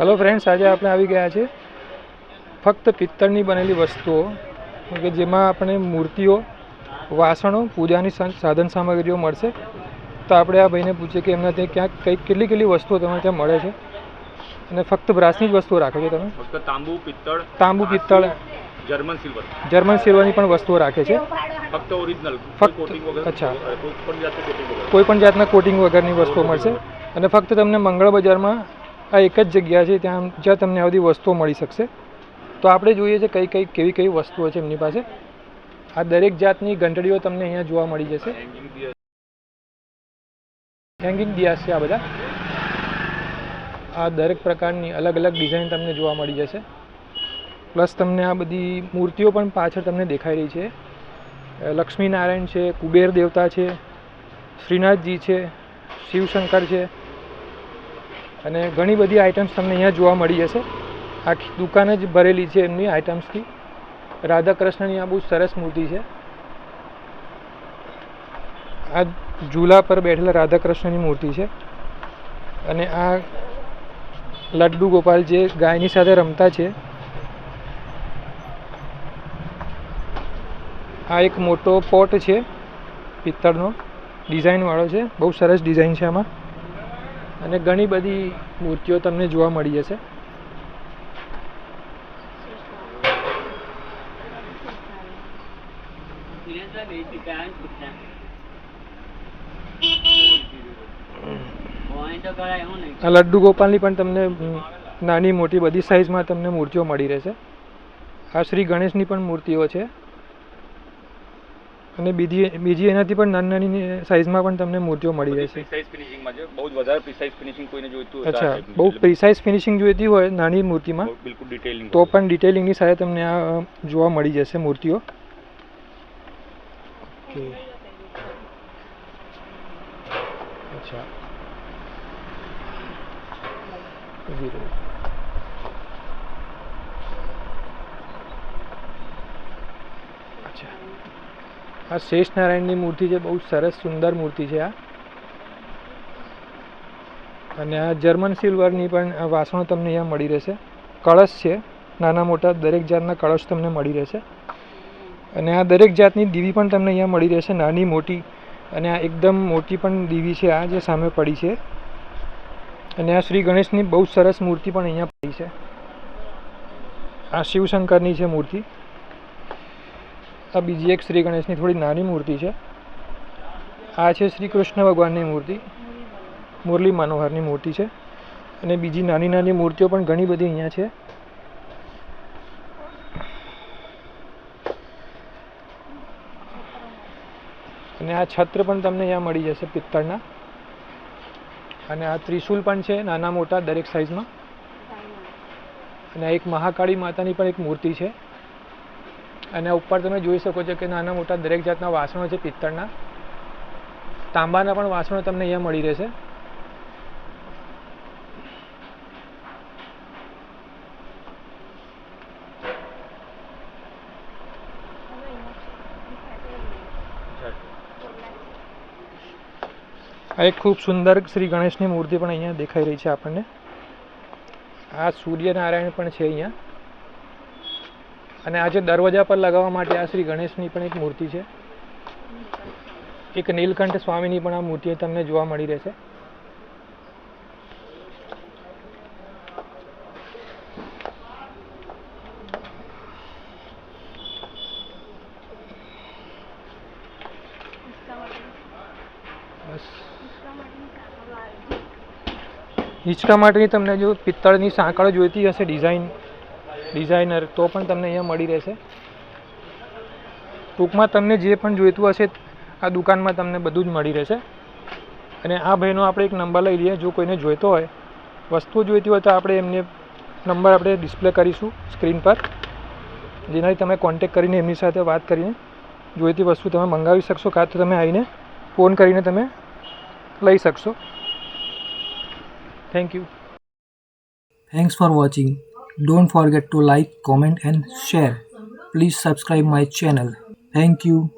Hello friends આજે આપણે આવી ગયા છે ફક્ત પિત્તળની બનેલી વસ્તુઓ કે જેમાં આપણે મૂર્તિઓ વાસણો પૂજાની સાધન સામગ્રીઓ મળશે. તો આપણે આ ભાઈને પૂછીએ કે એમના ત્યાં ક્યાંક કઈ કેટલી કેટલી વસ્તુઓ તમારે ત્યાં મળે છે? અને ફક્ત બ્રાસની જ વસ્તુઓ રાખો છો તમે? ફક્ત તાંબુ પિત્તળ તાંબુ પિત્તળ જર્મન સિલ્વર. જર્મન સિલ્વરની પણ વસ્તુઓ રાખે છે. ફક્ત ઓરિજિનલ ફક્ત- અચ્છા. કોઈ પણ જાતના કોટિંગ વગરની વસ્તુઓ મળશે. અને ફક્ત તમને મંગળ બજારમાં આ એક જ જગ્યા છે ત્યાં જ્યાં તમને આ બધી વસ્તુઓ મળી શકશે. તો આપણે જોઈએ છે કઈ કઈ કેવી કેવી વસ્તુઓ છે એમની પાસે. આ દરેક જાતની ઘંટડીઓ તમને અહીંયા જોવા મળી જશે. હેંગિંગ દિયાસ છે આ બધા. આ દરેક પ્રકારની અલગ અલગ ડિઝાઇન તમને જોવા મળી જશે. પ્લસ તમને આ બધી મૂર્તિઓ પણ પાછળ તમને દેખાઈ રહી છે. લક્ષ્મીનારાયણ છે, કુબેર દેવતા છે, શ્રીનાથજી છે, શિવશંકર છે. અને ઘણી બધી આઇટમ્સ તમને અહીંયા જોવા મળી જશે. આખી દુકાન જ ભરેલી છે એમની આઇટમ્સથી રાધા કૃષ્ણની આ બહુ સરસ મૂર્તિ છે. આ ઝૂલા પર બેઠેલા રાધા કૃષ્ણની મૂર્તિ છે. અને આ લડ્ડુ ગોપાલ જે ગાયની સાથે રમતા છે. આ એક મોટો પોટ છે. પિત્તળનો. ડિઝાઇનવાળો છે. બહુ સરસ ડિઝાઇન છે આમાં. અને ઘણી બધી મૂર્તિઓ તમને જોવા મળી જશે. આ લડ્ડુ ગોપાલની પણ તમને નાની મોટી બધી સાઇઝમાં તમને મૂર્તિઓ મળી રહેશે. આ શ્રી ગણેશની પણ મૂર્તિઓ છે. અને બીજી બીજી એનાથી પણ નાની નાની સાઇઝમાં પણ તમને મૂર્તિઓ મળી રહેશે. પ્રિસાઇઝ ફિનિશિંગમાં છે. બહુ વધારે પ્રિસાઇઝ ફિનિશિંગ કોઈને જોઈતું હોય અચ્છા બહુ. પ્રિસાઇઝ ફિનિશિંગ જોઈતી હોય નાની મૂર્તિમાં બિલકુલ ડિટેલિંગ તો પણ ડિટેલિંગની સાથે તમને આ જોવા મળી જશે મૂર્તિઓ. ઓકે. અચ્છા. અચ્છા. આ શેષ નારાયણની મૂર્તિ છે, બહુ સરસ સુંદર મૂર્તિ છે આ. અને આ જર્મન સિલ્વરની પણ વાસણો તમને અહીંયા મળી રહેશે. કળશ છે, નાના મોટા, દરેક જાતના કળશ તમને મળી રહેશે. અને આ દરેક જાતની દીવી પણ તમને અહીંયા મળી રહેશે, નાની, મોટી. અને આ એકદમ મોટી પણ દીવી છે આ, જે સામે પડી છે. અને આ શ્રી ગણેશની બહુ સરસ મૂર્તિ પણ અહીંયા પડી છે. આ શિવશંકરની છે મૂર્તિ. આ બીજી એક શ્રી ગણેશની થોડી નાની મૂર્તિ છે. આ છે શ્રી કૃષ્ણ ભગવાનની મૂર્તિ. મુરલી મનોહરની મૂર્તિ છે. અને બીજી નાની નાની મૂર્તિઓ પણ ઘણી બધી અહીંયા છે. અને આ છત્ર પણ તમને અહીંયા મળી જશે પિત્તળના. અને આ ત્રિશૂલ પણ છે, નાના મોટા, દરેક સાઇઝમાં અને એક મહાકાળી માતાની પણ એક મૂર્તિ છે. અને ઉપર તમે જોઈ શકો છો કે નાના મોટા દરેક જાતના વાસણો છે પિત્તળના. તાંબાના પણ વાસણો તમને અહીંયા મળી રહેશે. આ એક ખૂબ સુંદર શ્રી ગણેશની મૂર્તિ પણ અહીંયા દેખાઈ રહી છે આપણને. આ સૂર્યનારાયણ પણ છે અહીંયા. અને આજે દરવાજા પર લગાવવા માટે આ શ્રી ગણેશની પણ એક મૂર્તિ છે. એક નીલકંઠ સ્વામીની પણ આ મૂર્તિ તમને જોવા મળી રહેશે. હિંચકા માટેની તમને જો પિત્તળની સાંકળ જોઈતી હશે ડિઝાઇન ડિઝાઇનર તો પણ તમને અહીંયા મળી રહેશે. ટૂંકમાં તમને જે પણ જોઈતું હશે આ દુકાનમાં તમને બધું જ મળી રહેશે. અને આ ભાઈનો આપણે એક નંબર લઈ લઈએ, જો કોઈને જોઈતો હોય. વસ્તુ જોઈતી હોય તો આપણે એમને નંબર આપણે ડિસ્પ્લે કરીશું સ્ક્રીન પર. જેનાથી તમે કોન્ટેક કરીને એમની સાથે વાત કરીને જોઈતી વસ્તુ તમે મંગાવી શકશો કાં તો તમે આવીને ફોન કરીને તમે લઈ શકશો. Thank you thanks for watching. Don't forget to like, comment, and share. Please subscribe my channel. Thank you.